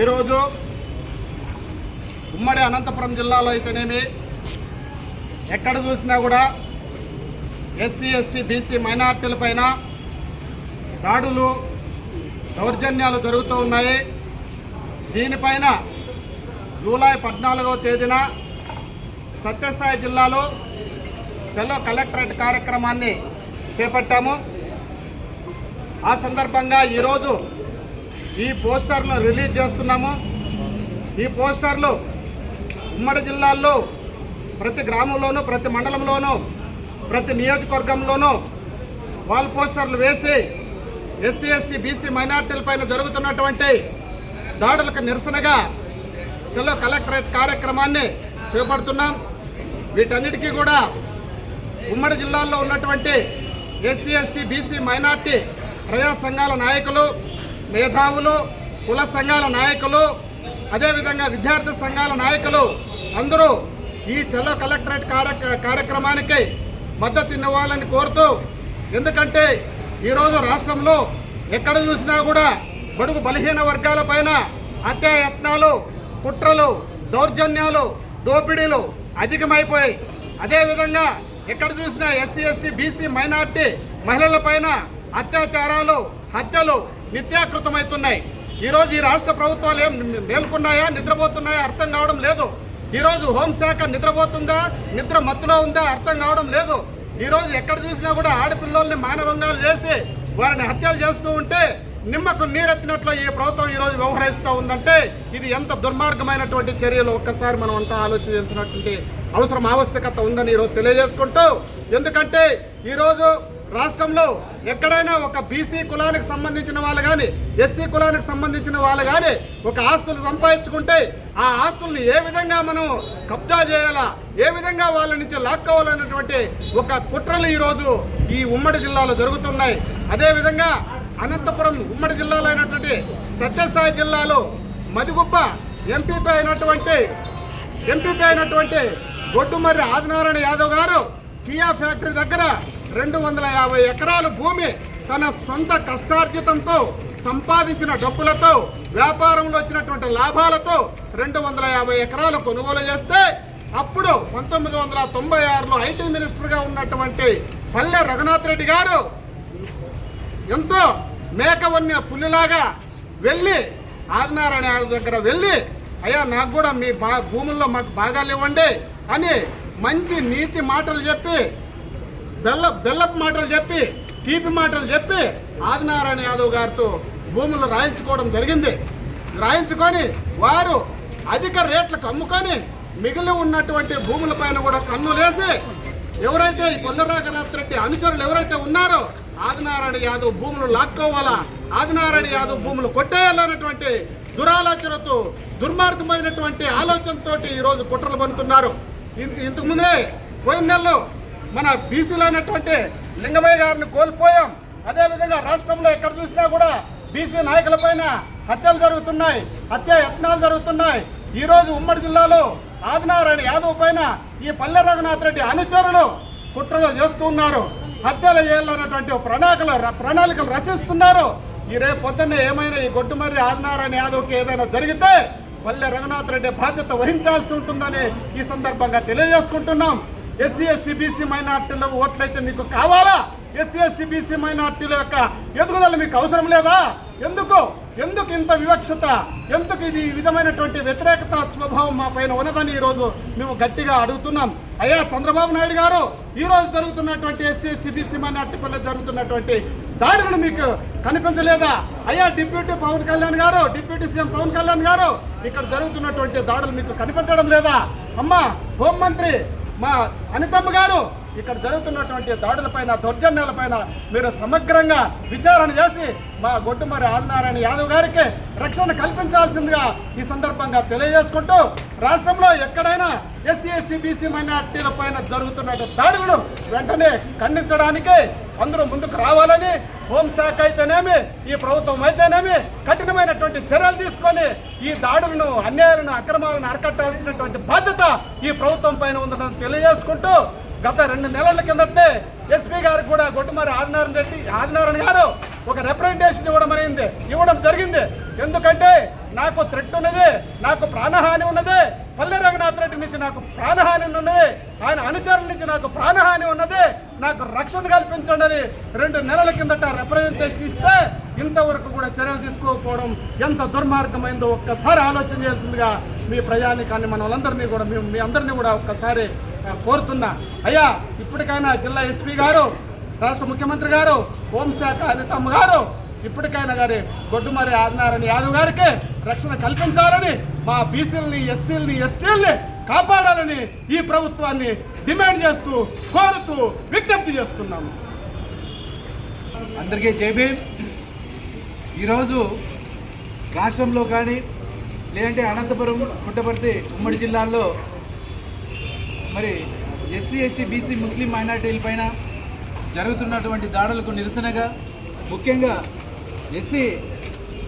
ఈరోజు ఉమ్మడి అనంతపురం జిల్లాలో అయితేనేమి ఎక్కడ చూసినా కూడా ఎస్సీ ఎస్టీ బీసీ మైనార్టీలపైన దాడులు దౌర్జన్యాలు జరుగుతూ ఉన్నాయి. దీనిపైన జూలై పద్నాలుగవ తేదీన సత్యసాయి జిల్లాలో సెల్లో కలెక్టరేట్ కార్యక్రమాన్ని చేపట్టాము. ఆ సందర్భంగా ఈరోజు ఈ పోస్టర్లు రిలీజ్ చేస్తున్నాము. ఈ పోస్టర్లు ఉమ్మడి జిల్లాల్లో ప్రతి గ్రామంలోనూ ప్రతి మండలంలోనూ ప్రతి నియోజకవర్గంలోనూ వాల్ పోస్టర్లు వేసి ఎస్సీ ఎస్టీ బీసీ మైనార్టీల పైన జరుగుతున్నటువంటి దాడులకు నిరసనగా చెల్లో కలెక్టరేట్ కార్యక్రమాన్ని చేపడుతున్నాం. వీటన్నిటికీ కూడా ఉమ్మడి జిల్లాల్లో ఉన్నటువంటి ఎస్సీ ఎస్టీ బీసీ మైనార్టీ ప్రజా సంఘాల నాయకులు మేధావులు కుల సంఘాల నాయకులు అదేవిధంగా విద్యార్థి సంఘాల నాయకులు అందరూ ఈ చెల్లో కలెక్టరేట్ కార్యక్ర కార్యక్రమానికి మద్దతు ఇవ్వాలని కోరుతూ ఎందుకంటే ఈరోజు రాష్ట్రంలో ఎక్కడ చూసినా కూడా బడుగు బలహీన వర్గాల పైన హత్యాయత్నాలు కుట్రలు దౌర్జన్యాలు దోపిడీలు అధికమైపోయాయి. అదేవిధంగా ఎక్కడ చూసినా ఎస్సీ ఎస్టీ బీసీ మైనార్టీ మహిళల పైన అత్యాచారాలు హత్యలు నిత్యాకృతమవుతున్నాయి. ఈరోజు ఈ రాష్ట్ర ప్రభుత్వాలు ఏం మేల్కొన్నాయా? నిద్రపోతున్నాయా? అర్థం కావడం లేదు. ఈరోజు హోంశాఖ నిద్రపోతుందా? నిద్ర మత్తులో ఉందా? అర్థం కావడం లేదు. ఈరోజు ఎక్కడ చూసినా కూడా ఆడపిల్లల్ని మానవంగాలు చేసి వారిని హత్యలు చేస్తూ ఉంటే నిమ్మకు నీరెత్తినట్లు ఈ ప్రభుత్వం ఈరోజు వ్యవహరిస్తూ ఉందంటే ఇది ఎంత దుర్మార్గమైనటువంటి చర్యలు? ఒక్కసారి మనం అంతా ఆలోచించాల్సినటువంటి అవసరం ఆవశ్యకత ఉందని ఈరోజు తెలియజేసుకుంటూ ఎందుకంటే ఈరోజు రాష్ట్రంలో ఎక్కడైనా ఒక బీసీ కులానికి సంబంధించిన వాళ్ళు కానీ ఎస్సీ కులానికి సంబంధించిన వాళ్ళు కానీ ఒక ఆస్తులు సంపాదించుకుంటే ఆ ఆస్తుల్ని ఏ విధంగా మనం కబ్జా చేయాలా? ఏ విధంగా వాళ్ళ నుంచి లాక్కోవాలన్నటువంటి ఒక కుట్రలు ఈరోజు ఈ ఉమ్మడి జిల్లాలో జరుగుతున్నాయి. అదేవిధంగా అనంతపురం ఉమ్మడి జిల్లాలో అయినటువంటి సత్యసాయి జిల్లాలో మదిగుబ్బ ఎంపీపీ అయినటువంటి ఎంపీపీ అయినటువంటి గొడ్డుమర్రి ఆదినారాయణ యాదవ్ గారు కియా ఫ్యాక్టరీ దగ్గర రెండు వందల యాభై ఎకరాల భూమి తన సొంత కష్టార్జితంతో సంపాదించిన డబ్బులతో వ్యాపారంలో వచ్చినటువంటి లాభాలతో రెండు వందల యాభై ఎకరాలు కొనుగోలు చేస్తే అప్పుడు పంతొమ్మిది వందల తొంభై ఆరులో ఐటీ మినిస్టర్గా ఉన్నటువంటి పల్లె రఘునాథ్ రెడ్డి గారు ఎంతో మేక వన్య పులిలాగా వెళ్ళి ఆదినారాయణ దగ్గర వెళ్ళి అయ్యా నాకు కూడా మీ బా భూముల్లో మాకు భాగాలు ఇవ్వండి అని మంచి నీతి మాటలు చెప్పి బెల్ల బెల్లపు మాటలు చెప్పి తీపి మాటలు చెప్పి ఆదినారాయణ యాదవ్ గారితో భూములు రాయించుకోవడం జరిగింది. రాయించుకొని వారు అధిక రేట్లకు అమ్ముకొని మిగిలి ఉన్నటువంటి భూములపైన కూడా కన్నులేసి ఎవరైతే ఈ పొల్లరాఘనాథ్ రెడ్డి అనుచరులు ఎవరైతే ఉన్నారో ఆదినారాయణ యాదవ్ భూములు లాక్కోవాలా? ఆదినారాయణ యాదవ్ భూములు కొట్టేయాలన్నటువంటి దురాలోచనతో దుర్మార్గమైనటువంటి ఆలోచనతో ఈరోజు కుట్రలు పొందుతున్నారు ఇంత- ఇంతకు ముందే పోయిన నెలలో మన బీసీలైనటువంటి అయినటువంటి లింగమయ్య గారిని కోల్పోయాం. అదేవిధంగా రాష్ట్రంలో ఎక్కడ చూసినా కూడా బీసీ నాయకులపైన హత్యలు జరుగుతున్నాయి హత్య యత్నాలు జరుగుతున్నాయి. ఈ రోజు ఉమ్మడి జిల్లాలో ఆదినారాయణ యాదవ్ పైన ఈ పల్లె రఘునాథ్ రెడ్డి అనుచరులు కుట్రలు చేస్తూ ఉన్నారు. హత్యలు చేయాలన్నటువంటి ప్రణాళికలు ప్రణాళికలు రచిస్తున్నారు. ఈ రేపు పొద్దున్నే ఏమైనా ఈ గొడ్డుమర్రి ఆదినారాయణ యాదవ్కి ఏదైనా జరిగితే పల్లె రఘునాథ్ రెడ్డి బాధ్యత వహించాల్సి ఉంటుందని ఈ సందర్భంగా తెలియజేసుకుంటున్నాం. ఎస్సీ ఎస్టీ బీసీ మైనార్టీల ఓట్లయితే మీకు కావాలా? ఎస్సీ ఎస్టీ బీసీ మైనార్టీల యొక్క ఎదుగుదల మీకు అవసరం లేదా? ఎందుకు? ఎందుకు ఇంత వివక్షత? ఎందుకు ఇది విధమైనటువంటి వ్యతిరేకత స్వభావం మా పైన ఉన్నదని ఈరోజు మేము గట్టిగా అడుగుతున్నాం. అయ్యా చంద్రబాబు నాయుడు గారు ఈరోజు జరుగుతున్నటువంటి ఎస్సీ ఎస్టీ బీసీ మైనార్టీ పల్లె జరుగుతున్నటువంటి దాడులను మీకు కనిపించలేదా? అయ్యా డిప్యూటీ పవన్ కళ్యాణ్ గారు డిప్యూటీ సీఎం పవన్ కళ్యాణ్ గారు ఇక్కడ జరుగుతున్నటువంటి దాడులు మీకు కనిపించడం లేదా? అమ్మా హోంమంత్రి మా అనితమ్మ గారు ఇక్కడ జరుగుతున్నటువంటి దాడులపైన దౌర్జన్యాలపైన మీరు సమగ్రంగా విచారణ చేసి మా గొడ్డుమరి ఆదినారాయణ యాదవ్ గారికి రక్షణ కల్పించాల్సిందిగా ఈ సందర్భంగా తెలియజేసుకుంటూ రాష్ట్రంలో ఎక్కడైనా ఎస్సీ ఎస్టీ బీసీ మైనార్టీల పైన జరుగుతున్న దాడులను వెంటనే ఖండించడానికి అందరూ ముందుకు రావాలని హోంశాఖ అయితేనేమి ఈ ప్రభుత్వం అయితేనేమి కఠినమైనటువంటి చర్యలు తీసుకొని ఈ దాడులను అన్యాయాలను అక్రమాలను అరికట్టాల్సినటువంటి బాధ్యత ఈ ప్రభుత్వం పైన ఉందని తెలియజేసుకుంటూ గత రెండు నెలల కిందటే ఎస్పీ గారు కూడా గొట్టుమారి ఆదినారాయణ రెడ్డి ఆదినారాయణ గారు ఒక రిప్రజెంటేషన్ ఇవ్వడం అనేది ఇవ్వడం జరిగింది. ఎందుకంటే నాకు థ్రెట్ ఉన్నది నాకు ప్రాణహాని ఉన్నది పల్లె రఘునాథ్ రెడ్డి నుంచి నాకు ప్రాణహాని ఉన్నది ఆయన అనుచరుల నుంచి నాకు ప్రాణహాని ఉన్నది నాకు రక్షణ కల్పించండి అని రెండు నెలల కిందట రిప్రజెంటేషన్ ఇస్తే ఇంతవరకు కూడా చర్యలు తీసుకోకపోవడం ఎంత దుర్మార్గమైందో ఒక్కసారి ఆలోచన చేయాల్సిందిగా మీ ప్రజానికాన్ని మన వాళ్ళందరినీ కూడా మేము మీ అందరినీ కూడా ఒక్కసారి కోరుతున్నా. అయ్యా ఇప్పటికైనా జిల్లా ఎస్పీ గారు రాష్ట్ర ముఖ్యమంత్రి గారు హోంశాఖ అనితమ్మ గారు ఇప్పటికైనా గారి గొడ్డుమారి ఆదినారాయణ యాదవ్ గారికి రక్షణ కల్పించాలని మా బీసీలని ఎస్సీలని ఎస్టీలని కాపాడాలని ఈ ప్రభుత్వాన్ని డిమాండ్ చేస్తూ కోరుతూ విజ్ఞప్తి చేస్తున్నాము. అందరికీ జై ఈరోజు రాష్ట్రంలో కానీ లేదంటే అనంతపురం పుట్టపర్తి ఉమ్మడి జిల్లాల్లో మరి ఎస్సీ ఎస్టీ బీసీ ముస్లిం మైనార్టీలపైన జరుగుతున్నటువంటి దాడులకు నిరసనగా ముఖ్యంగా ఎస్సీ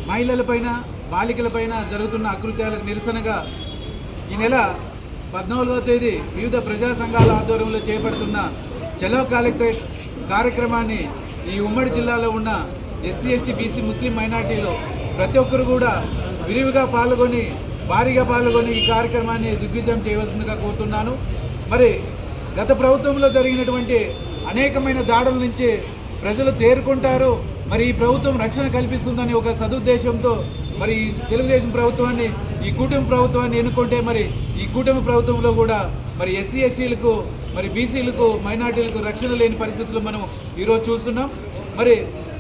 మహిళలపైన బాలికలపైన జరుగుతున్న అకృత్యాలకు నిరసనగా ఈ నెల పద్నాలుగవ తేదీ వివిధ ప్రజా సంఘాల ఆధ్వర్యంలో చేపడుతున్న చలో కలెక్టరేట్ కార్యక్రమాన్ని ఈ ఉమ్మడి జిల్లాలో ఉన్న ఎస్సీ ఎస్టీ బీసీ ముస్లిం మైనార్టీలో ప్రతి ఒక్కరు కూడా విరివిగా పాల్గొని భారీగా పాల్గొని ఈ కార్యక్రమాన్ని దిగ్విజయం చేయవలసిందిగా కోరుతున్నాను. మరి గత ప్రభుత్వంలో జరిగినటువంటి అనేకమైన దాడుల నుంచి ప్రజలు తేరుకుంటారు. మరి ఈ ప్రభుత్వం రక్షణ కల్పిస్తుందని ఒక సదుద్దేశంతో మరి ఈ తెలుగుదేశం ప్రభుత్వాన్ని ఈ కూటమి ప్రభుత్వాన్ని ఎన్నుకుంటే మరి ఈ కూటమి ప్రభుత్వంలో కూడా మరి ఎస్సీ ఎస్టీలకు మరి బీసీలకు మైనార్టీలకు రక్షణ లేని పరిస్థితులు మనం ఈరోజు చూస్తున్నాం. మరి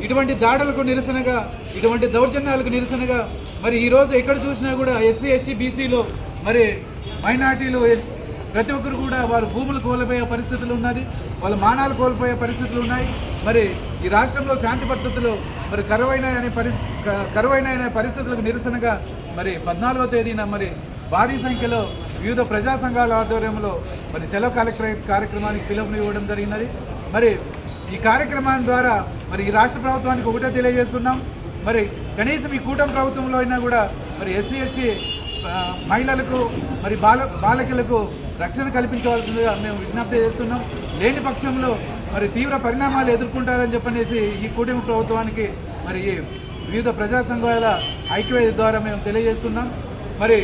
ఇటువంటి దాడులకు నిరసనగా ఇటువంటి దౌర్జన్యాలకు నిరసనగా మరి ఈరోజు ఎక్కడ చూసినా కూడా ఎస్సీ ఎస్టీ బీసీలో మరి మైనార్టీలు ప్రతి ఒక్కరు కూడా వారు భూములు కోల్పోయే పరిస్థితులు ఉన్నది వాళ్ళ మానాలు కోల్పోయే పరిస్థితులు ఉన్నాయి. మరి ఈ రాష్ట్రంలో శాంతి పద్ధతులు మరి కరువైన అనే పరిస్థితి కరువైన అనే పరిస్థితులకు నిరసనగా మరి పద్నాలుగో తేదీన మరి భారీ సంఖ్యలో వివిధ ప్రజా సంఘాల ఆధ్వర్యంలో మరి చలో కలెక్టరేట్ కార్యక్రమానికి పిలుపునివ్వడం జరిగినది. మరి ఈ కార్యక్రమాన్ని ద్వారా మరి ఈ రాష్ట్ర ప్రభుత్వానికి ఒకటే తెలియజేస్తున్నాం. మరి కనీసం ఈ కూటమి ప్రభుత్వంలో అయినా కూడా మరి ఎస్సీ ఎస్టీ మహిళలకు మరి బాల బాలికలకు రక్షణ కల్పించవలసిందిగా మేము విజ్ఞప్తి చేస్తున్నాం. లేని పక్షంలో మరి తీవ్ర పరిణామాలు ఎదుర్కొంటారని చెప్పనేసి ఈ కూటమి ప్రభుత్వానికి మరి వివిధ ప్రజా సంఘాల ఐక్యవేది ద్వారా మేము తెలియజేస్తున్నాం. మరి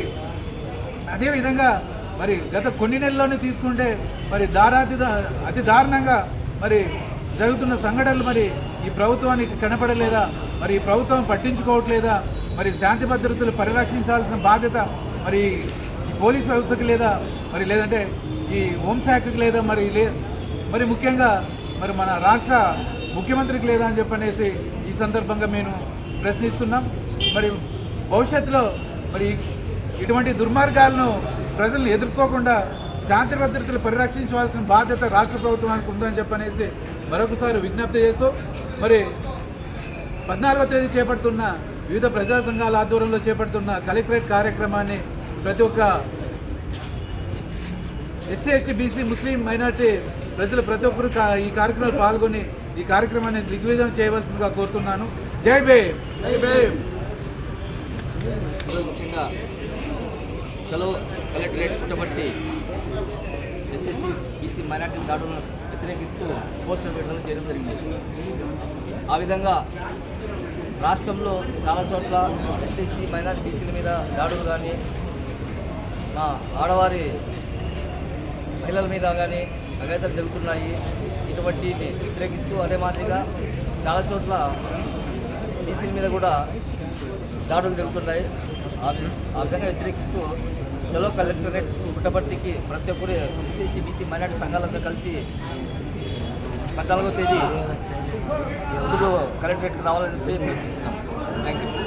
అదేవిధంగా మరి గత కొన్ని నెలల్లోనే తీసుకుంటే మరి దారాతి అతి దారుణంగా మరి జరుగుతున్న సంఘటనలు మరి ఈ ప్రభుత్వానికి కనపడలేదా? మరి ఈ ప్రభుత్వం పట్టించుకోవట్లేదా? మరి శాంతి భద్రతలు పరిరక్షించాల్సిన బాధ్యత మరి ఈ పోలీస్ వ్యవస్థకి లేదా? మరి లేదంటే ఈ హోంశాఖకి లేదా మరి లే? మరి ముఖ్యంగా మరి మన రాష్ట్ర ముఖ్యమంత్రికి లేదా అని చెప్పనేసి ఈ సందర్భంగా మేము ప్రశ్నిస్తున్నాం. మరి భవిష్యత్తులో మరి ఇటువంటి దుర్మార్గాలను ప్రజలను ఎదుర్కోకుండా శాంతి భద్రతలు పరిరక్షించవలసిన బాధ్యత రాష్ట్ర ప్రభుత్వానికి ఉందని చెప్పనేసి మరొకసారి విజ్ఞప్తి చేస్తూ మరి పద్నాలుగో తేదీ చేపడుతున్న వివిధ ప్రజా సంఘాల ఆధ్వర్యంలో చేపడుతున్న కలెక్టరేట్ కార్యక్రమాన్ని ప్రతి ఒక్క ఎస్సీ ఎస్టీ బీసీ ముస్లిం మైనార్టీ ప్రజలు ప్రతి ఒక్కరు కా- ఈ కార్యక్రమంలో పాల్గొని ఈ కార్యక్రమాన్ని దిగ్విజయం చేయవలసిందిగా కోరుతున్నాను. జై భీమ్! జై భీమ్! ముఖ్యంగా చలో collectorate Puttaparthi SST BC minority దాడులను వ్యతిరేకిస్తూ పోస్టర్ పెట్టడం చేయడం జరిగింది. ఆ విధంగా రాష్ట్రంలో చాలా చోట్ల ఎస్ఎస్సీ మైనార్టీ బీసీల మీద దాడులు కానీ మా ఆడవారి మహిళల మీద కానీ అగైతలు జరుగుతున్నాయి. ఇటువంటి వ్యతిరేకిస్తూ అదే మాదిరిగా చాలా చోట్ల బీసీల మీద కూడా దాడులు జరుగుతున్నాయి. ఆ ఆ విధంగా వ్యతిరేకిస్తూ చలో కలెక్టరేట్ పుట్టపర్తికి ప్రతి ఒక్కరు ఎస్సీ బీసీ మైనార్టీ సంఘాలంతా కలిసి పద్నాలుగో తేదీ. ముందుకు కలెక్టరేట్కి రావాలని చెప్పి పిలుపునిస్తున్నాం థ్యాంక్ యూ